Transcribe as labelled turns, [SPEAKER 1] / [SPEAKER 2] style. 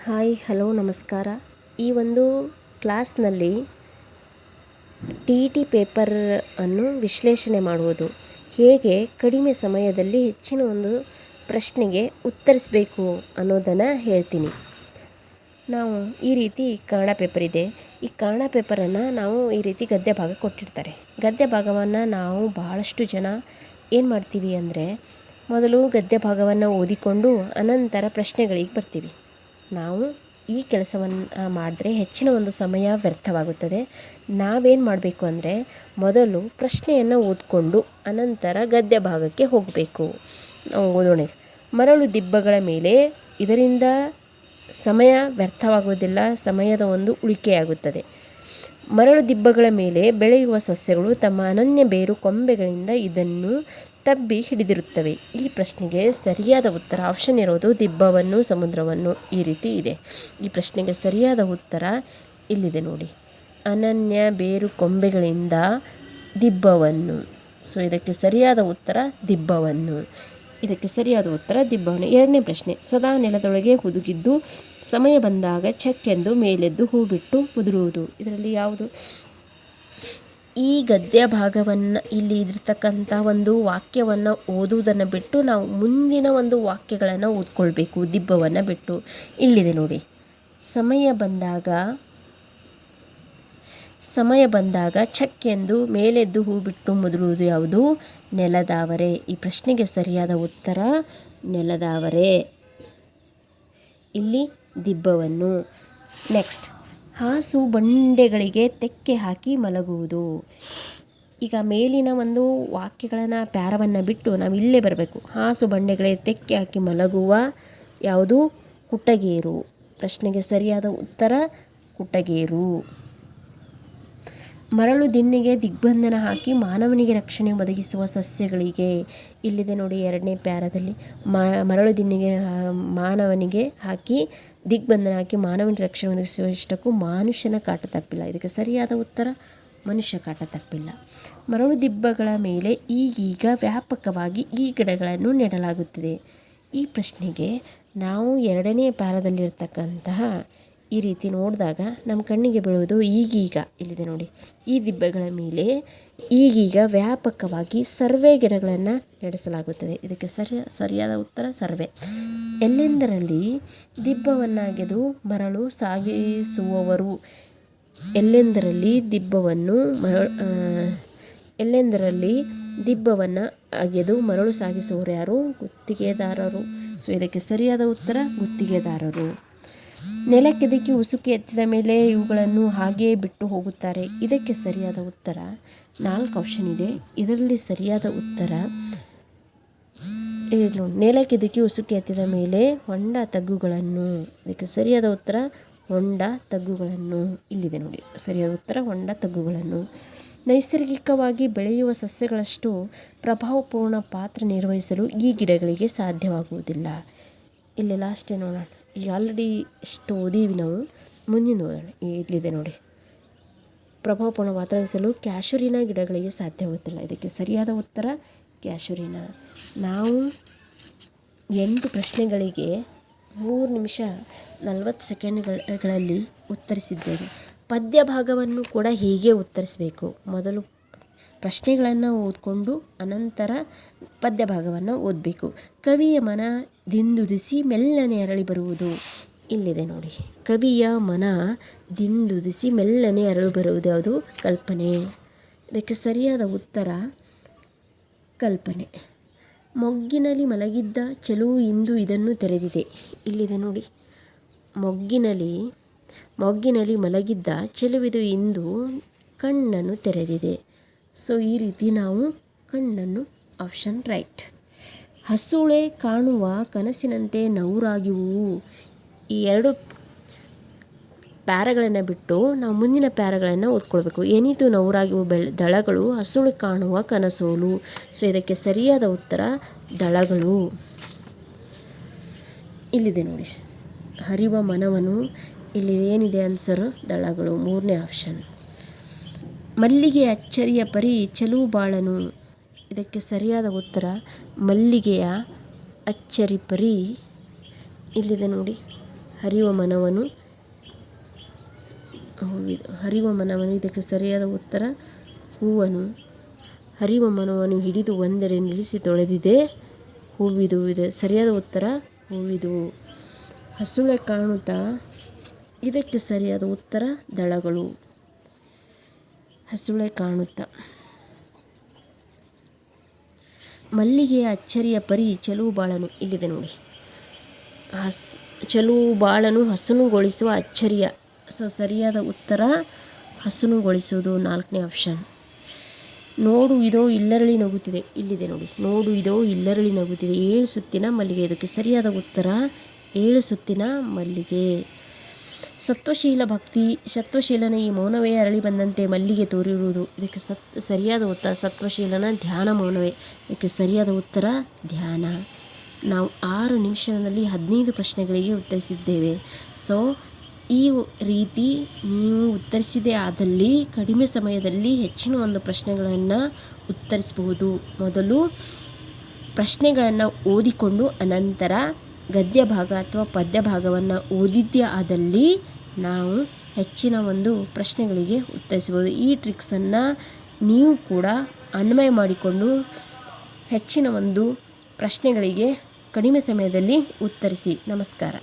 [SPEAKER 1] Hi, hello, ನಮಸ್ಕಾರ. ಈ ಒಂದು ಕ್ಲಾಸ್ನಲ್ಲಿ ಟಿ ಇ ಟಿ ಪೇಪರ್ ಅನ್ನು ವಿಶ್ಲೇಷಣೆ ಮಾಡುವುದು. ಹೇಗೆ ಕಡಿಮೆ ಸಮಯದಲ್ಲಿ ಹೆಚ್ಚಿನ ಒಂದು ಪ್ರಶ್ನೆಗೆ ಉತ್ತರಿಸಬೇಕು ಅನ್ನೋದನ್ನು ಹೇಳ್ತೀನಿ. ನಾವು ಈ ರೀತಿ ಕನ್ನಡ ಪೇಪರ್ ಇದೆ. ಈ ಕನ್ನಡ ಪೇಪರನ್ನು ನಾವು ಈ ರೀತಿ ಗದ್ಯ ಭಾಗ ಕೊಟ್ಟಿರ್ತಾರೆ. ಗದ್ಯ ಭಾಗವನ್ನು ನಾವು ಬಹಳಷ್ಟು ಜನ ಏನು ಮಾಡ್ತೀವಿ ಅಂದರೆ, ಮೊದಲು ಗದ್ಯ ಭಾಗವನ್ನು ಓದಿಕೊಂಡು ಅನಂತರ ಪ್ರಶ್ನೆಗಳಿಗೆ ಬರ್ತೀವಿ. ನಾವು ಈ ಕೆಲಸವನ್ನು ಮಾಡಿದ್ರೆ ಹೆಚ್ಚಿನ ಒಂದು ಸಮಯ ವ್ಯರ್ಥವಾಗುತ್ತದೆ. ನಾವೇನು ಮಾಡಬೇಕು ಅಂದರೆ ಮೊದಲು ಪ್ರಶ್ನೆಯನ್ನು ಓದಿಕೊಂಡು ಅನಂತರ ಗದ್ಯ ಭಾಗಕ್ಕೆ ಹೋಗಬೇಕು. ಓದೋಣ. ಮರಳು ದಿಬ್ಬಗಳ ಮೇಲೆ ಇದರಿಂದ ಸಮಯ ವ್ಯರ್ಥವಾಗುವುದಿಲ್ಲ, ಸಮಯದ ಒಂದು ಉಳಿಕೆಯಾಗುತ್ತದೆ. ಮರಳು ದಿಬ್ಬಗಳ ಮೇಲೆ ಬೆಳೆಯುವ ಸಸ್ಯಗಳು ತಮ್ಮ ಅನನ್ಯ ಬೇರು ಕೊಂಬೆಗಳಿಂದ ಇದನ್ನು ತಬ್ಬಿ ಹಿಡಿದಿರುತ್ತವೆ. ಈ ಪ್ರಶ್ನೆಗೆ ಸರಿಯಾದ ಉತ್ತರ ಆಪ್ಷನ್ ಇರೋದು ದಿಬ್ಬವನ್ನು, ಸಮುದ್ರವನ್ನು ಈ ರೀತಿ ಇದೆ. ಈ ಪ್ರಶ್ನೆಗೆ ಸರಿಯಾದ ಉತ್ತರ ಇಲ್ಲಿದೆ ನೋಡಿ. ಅನನ್ಯ ಬೇರು ಕೊಂಬೆಗಳಿಂದ ದಿಬ್ಬವನ್ನು. ಸೊ ಇದಕ್ಕೆ ಸರಿಯಾದ ಉತ್ತರ ದಿಬ್ಬವನ್ನು. ಇದಕ್ಕೆ ಸರಿಯಾದ ಉತ್ತರ ದಿಬ್ಬವನ್ನು. ಎರಡನೇ ಪ್ರಶ್ನೆ, ಸದಾ ನೆಲದೊಳಗೆ ಹುದುಗಿದ್ದು, ಸಮಯ ಬಂದಾಗ ಚಕ್ಕೆಂದು ಮೇಲೆದ್ದು ಹೂ ಬಿಟ್ಟು ಉದುರುವುದು ಇದರಲ್ಲಿ ಯಾವುದು? ಈ ಗದ್ಯ ಭಾಗವನ್ನು ಇಲ್ಲಿ ಇರ್ತಕ್ಕಂಥ ಒಂದು ವಾಕ್ಯವನ್ನು ಓದುವುದನ್ನು ಬಿಟ್ಟು ನಾವು ಮುಂದಿನ ಒಂದು ವಾಕ್ಯಗಳನ್ನು ಓದ್ಕೊಳ್ಬೇಕು, ದಿಬ್ಬವನ್ನು ಬಿಟ್ಟು. ಇಲ್ಲಿದೆ ನೋಡಿ. ಸಮಯ ಬಂದಾಗ ಸಮಯ ಬಂದಾಗ ಛಕ್ಕೆಂದು ಮೇಲೆದ್ದು ಹೂ ಬಿಟ್ಟು ಮುದುರುವುದು ಯಾವುದು? ನೆಲದಾವರೆ. ಈ ಪ್ರಶ್ನೆಗೆ ಸರಿಯಾದ ಉತ್ತರ ನೆಲದಾವರೆ. ಇಲ್ಲಿ ದಿಬ್ಬವನ್ನು. ನೆಕ್ಸ್ಟ್. ಹಾಸು ಬಂಡೆಗಳಿಗೆ ತೆಕ್ಕೆ ಹಾಕಿ ಮಲಗುವುದು. ಈಗ ಮೇಲಿನ ಒಂದು ವಾಕ್ಯಗಳನ್ನು, ಪ್ಯಾರವನ್ನು ಬಿಟ್ಟು ನಾವು ಇಲ್ಲೇ ಬರಬೇಕು. ಹಾಸು ಬಂಡೆಗಳಿಗೆ ತೆಕ್ಕೆ ಹಾಕಿ ಮಲಗುವ ಯಾವುದು? ಕುಟಗೇರು. ಪ್ರಶ್ನೆಗೆ ಸರಿಯಾದ ಉತ್ತರ ಕುಟಗೇರು. ಮರಳು ದಿನ್ನಿಗೆ ದಿಗ್ಬಂಧನ ಹಾಕಿ ಮಾನವನಿಗೆ ರಕ್ಷಣೆ ಒದಗಿಸುವ ಸಸ್ಯಗಳಿಗೆ. ಇಲ್ಲಿದೆ ನೋಡಿ ಎರಡನೇ ಪ್ಯಾರದಲ್ಲಿ. ಮರಳು ದಿನ್ನಿಗೆ ಮಾನವನಿಗೆ ಹಾಕಿ ದಿಗ್ಬಂಧನ ಹಾಕಿ ಮಾನವನಿಗೆ ರಕ್ಷಣೆ ಒದಗಿಸುವ ಇಷ್ಟಕ್ಕೂ ಮನುಷ್ಯನ ಕಾಟ ತಪ್ಪಿಲ್ಲ. ಇದಕ್ಕೆ ಸರಿಯಾದ ಉತ್ತರ, ಮನುಷ್ಯ ಕಾಟ ತಪ್ಪಿಲ್ಲ. ಮರಳು ದಿಬ್ಬಗಳ ಮೇಲೆ ಈಗೀಗ ವ್ಯಾಪಕವಾಗಿ ಈ ಗಿಡಗಳನ್ನು ನೆಡಲಾಗುತ್ತಿದೆ. ಈ ಪ್ರಶ್ನೆಗೆ ನಾವು ಎರಡನೇ ಪ್ಯಾರದಲ್ಲಿರ್ತಕ್ಕಂತಹ ಈ ರೀತಿ ನೋಡಿದಾಗ ನಮ್ಮ ಕಣ್ಣಿಗೆ ಬೀಳುವುದು ಈಗೀಗ. ಇಲ್ಲಿದೆ ನೋಡಿ. ಈ ದಿಬ್ಬಗಳ ಮೇಲೆ ಈಗೀಗ ವ್ಯಾಪಕವಾಗಿ ಸರ್ವೆ ಗಿಡಗಳನ್ನು ನಡೆಸಲಾಗುತ್ತದೆ. ಇದಕ್ಕೆ ಸರಿ, ಸರಿಯಾದ ಉತ್ತರ ಸರ್ವೆ. ಎಲ್ಲೆಂದರಲ್ಲಿ ದಿಬ್ಬವನ್ನಾಗೆದು ಮರಳು ಸಾಗಿಸುವವರು? ಎಲ್ಲೆಂದರಲ್ಲಿ ದಿಬ್ಬವನ್ನು ಮರ ಎಲ್ಲೆಂದರಲ್ಲಿ ದಿಬ್ಬವನ್ನು ಅಗೆದು ಮರಳು ಸಾಗಿಸುವವರು ಯಾರು? ಗುತ್ತಿಗೆದಾರರು. ಸೊ ಇದಕ್ಕೆ ಸರಿಯಾದ ಉತ್ತರ ಗುತ್ತಿಗೆದಾರರು. ನೆಲಕ್ಕೆದಕಿ ಉಸುಕಿ ಎತ್ತಿದ ಮೇಲೆ ಇವುಗಳನ್ನು ಹಾಗೆಯೇ ಬಿಟ್ಟು ಹೋಗುತ್ತಾರೆ. ಇದಕ್ಕೆ ಸರಿಯಾದ ಉತ್ತರ ನಾಲ್ಕು ಆಪ್ಷನ್ ಇದೆ. ಇದರಲ್ಲಿ ಸರಿಯಾದ ಉತ್ತರ ಇದು ನೆಲಕ್ಕೆದಕಿ ಉಸುಕಿ ಎತ್ತಿದ ಮೇಲೆ ಹೊಂಡ ತಗ್ಗುಗಳನ್ನು. ಇದಕ್ಕೆ ಸರಿಯಾದ ಉತ್ತರ ಹೊಂಡ ತಗ್ಗುಗಳನ್ನು. ಇಲ್ಲಿದೆ ನೋಡಿ. ಸರಿಯಾದ ಉತ್ತರ ಹೊಂಡ ತಗ್ಗುಗಳನ್ನು. ನೈಸರ್ಗಿಕವಾಗಿ ಬೆಳೆಯುವ ಸಸ್ಯಗಳಷ್ಟು ಪ್ರಭಾವಪೂರ್ಣ ಪಾತ್ರ ನಿರ್ವಹಿಸಲು ಈ ಗಿಡಗಳಿಗೆ ಸಾಧ್ಯವಾಗುವುದಿಲ್ಲ. ಇಲ್ಲಿ ಲಾಸ್ಟೇ ನೋಡೋಣ. ಈಗ ಆಲ್ರೆಡಿ ಇಷ್ಟು ಓದೀವಿ ನಾವು, ಮುಂದಿನ ಓದೋಣ ಇಲ್ಲಿದೆ ನೋಡಿ. ಪ್ರಭಾವಪೂರ್ಣ ವಾತಾವರಿಸಲು ಕ್ಯಾಶುರಿನ ಗಿಡಗಳಿಗೆ ಸಾಧ್ಯವಾಗುತ್ತಿಲ್ಲ ಇದಕ್ಕೆ ಸರಿಯಾದ ಉತ್ತರ ಕ್ಯಾಶುರಿನ. ನಾವು ಎಂಟು ಪ್ರಶ್ನೆಗಳಿಗೆ ಮೂರು ನಿಮಿಷ ನಲವತ್ತು ಸೆಕೆಂಡ್ಗಳಲ್ಲಿ ಉತ್ತರಿಸಿದ್ದೇವೆ. ಪದ್ಯ ಭಾಗವನ್ನು ಕೂಡ ಹೀಗೆ ಉತ್ತರಿಸಬೇಕು. ಮೊದಲು ಪ್ರಶ್ನೆಗಳನ್ನು ಓದಿಕೊಂಡು ಅನಂತರ ಪದ್ಯ ಭಾಗವನ್ನು ಓದಬೇಕು. ಕವಿಯ ಮನ ದಿಂದುದಿಸಿ ಮೆಲ್ಲನೆ ಅರಳಿ ಬರುವುದು. ಇಲ್ಲಿದೆ ನೋಡಿ. ಕವಿಯ ಮನ ದಿಂದುದಿಸಿ ಮೆಲ್ಲನೆ ಅರಳು ಬರುವುದು ಯಾವುದು? ಕಲ್ಪನೆ. ಇದಕ್ಕೆ ಸರಿಯಾದ ಉತ್ತರ ಕಲ್ಪನೆ. ಮೊಗ್ಗಿನಲ್ಲಿ ಮಲಗಿದ್ದ ಚೆಲುವು ಇಂದು ಇದನ್ನು ತೆರೆದಿದೆ. ಇಲ್ಲಿದೆ ನೋಡಿ. ಮೊಗ್ಗಿನಲ್ಲಿ ಮೊಗ್ಗಿನಲ್ಲಿ ಮಲಗಿದ್ದ ಚೆಲುವಿದು ಇಂದು ಕಣ್ಣನ್ನು ತೆರೆದಿದೆ. ಸೊ ಈ ರೀತಿ ನಾವು ಕಣ್ಣನ್ನು ಆಪ್ಷನ್ ರೈಟ್ ಹಸುಳೆ ಕಾಣುವ ಕನಸಿನಂತೆ ನೌರಾಗಿವು ಈ ಎರಡು ಪ್ಯಾರಗಳನ್ನು ಬಿಟ್ಟು ನಾವು ಮುಂದಿನ ಪ್ಯಾರಗಳನ್ನು ಓದ್ಕೊಳ್ಬೇಕು. ಏನಿದು ನೌರಾಗಿವು ಬೆಳೆ, ದಳಗಳು? ಹಸುಳೆ ಕಾಣುವ ಕನಸೋಲು. ಸೊ ಇದಕ್ಕೆ ಸರಿಯಾದ ಉತ್ತರ, ದಳಗಳು. ಇಲ್ಲಿದೆ ನೋಡಿ. ಹರಿವ ಮನವನು. ಇಲ್ಲಿ ಏನಿದೆ ಆನ್ಸರ್ ದಳಗಳು. ಮೂರನೇ ಆಪ್ಷನ್ ಮಲ್ಲಿಗೆ ಅಚ್ಚರಿಯ ಪರಿ ಚೆಲುವು ಬಾಳನು. ಇದಕ್ಕೆ ಸರಿಯಾದ ಉತ್ತರ ಮಲ್ಲಿಗೆಯ ಅಚ್ಚರಿ ಪರಿ. ಇಲ್ಲಿದೆ ನೋಡಿ. ಹರಿವ ಮನವನು. ಹರಿವ ಮನವನ್ನು ಇದಕ್ಕೆ ಸರಿಯಾದ ಉತ್ತರ ಹೂವನು. ಹರಿವ ಮನವನ್ನು ಹಿಡಿದು ಒಂದೆಡೆ ನಿಲ್ಲಿಸಿ ತೊಳೆದಿದೆ. ಹೂವಿದು, ಇದೆ. ಸರಿಯಾದ ಉತ್ತರ ಹೂವಿದು. ಹಸುಳೆ ಕಾಣುತ್ತಾ? ಇದಕ್ಕೆ ಸರಿಯಾದ ಉತ್ತರ ದಳಗಳು. ಹಸುಳೆ ಕಾಣುತ್ತಾ? ಮಲ್ಲಿಗೆಯ ಅಚ್ಚರಿಯ ಪರಿ ಚೆಲುವು ಬಾಳನು. ಇಲ್ಲಿದೆ ನೋಡಿ. ಹಸ್ ಚೆಲುವು ಬಾಳನು ಹಸುನುಗೊಳಿಸುವ ಅಚ್ಚರಿಯ. ಸೊ, ಸರಿಯಾದ ಉತ್ತರ ಹಸುನುಗೊಳಿಸುವುದು ನಾಲ್ಕನೇ ಆಪ್ಷನ್. ನೋಡು ಇದೋ ಇಲ್ಲರಳಿ ನಗುತ್ತಿದೆ. ಇಲ್ಲಿದೆ ನೋಡಿ. ನೋಡು ಇದೋ ಇಲ್ಲರಳಿ ನಗುತ್ತಿದೆ. ಏಳು ಸುತ್ತಿನ ಮಲ್ಲಿಗೆ. ಇದಕ್ಕೆ ಸರಿಯಾದ ಉತ್ತರ ಏಳು ಸುತ್ತಿನ ಮಲ್ಲಿಗೆ. ಸತ್ವಶೀಲ ಭಕ್ತಿ, ಸತ್ವಶೀಲನ ಈ ಮೌನವೇ ಅರಳಿ ಬಂದಂತೆ ಮಲ್ಲಿಗೆ ತೋರಿರುವುದು. ಇದಕ್ಕೆ ಸತ್, ಸರಿಯಾದ ಉತ್ತರ, ಸತ್ವಶೀಲನ ಧ್ಯಾನ ಮೌನವೇ. ಇದಕ್ಕೆ ಸರಿಯಾದ ಉತ್ತರ, ಧ್ಯಾನ. ನಾವು ಆರು ನಿಮಿಷದಲ್ಲಿ ಹದಿನೈದು ಪ್ರಶ್ನೆಗಳಿಗೆ ಉತ್ತರಿಸಿದ್ದೇವೆ. ಸೊ ಈ ರೀತಿ ನೀವು ಉತ್ತರಿಸಿದೇ ಆದಲ್ಲಿ ಕಡಿಮೆ ಸಮಯದಲ್ಲಿ ಹೆಚ್ಚಿನ ಒಂದು ಪ್ರಶ್ನೆಗಳನ್ನು ಉತ್ತರಿಸಬಹುದು. ಮೊದಲು ಪ್ರಶ್ನೆಗಳನ್ನು ಓದಿಕೊಂಡು ಅನಂತರ ಗದ್ಯ ಭಾಗ ಅಥವಾ ಪದ್ಯ ಭಾಗವನ್ನು ಓದಿದ್ದೇ ಆದಲ್ಲಿ ನಾವು ಹೆಚ್ಚಿನ ಒಂದು ಪ್ರಶ್ನೆಗಳಿಗೆ ಉತ್ತರಿಸ್ಬೋದು ಈ ಟ್ರಿಕ್ಸನ್ನು ನೀವು ಕೂಡ ಅನ್ವಯ ಮಾಡಿಕೊಂಡು ಹೆಚ್ಚಿನ ಒಂದು ಪ್ರಶ್ನೆಗಳಿಗೆ ಕಡಿಮೆ ಸಮಯದಲ್ಲಿ ಉತ್ತರಿಸಿ. ನಮಸ್ಕಾರ.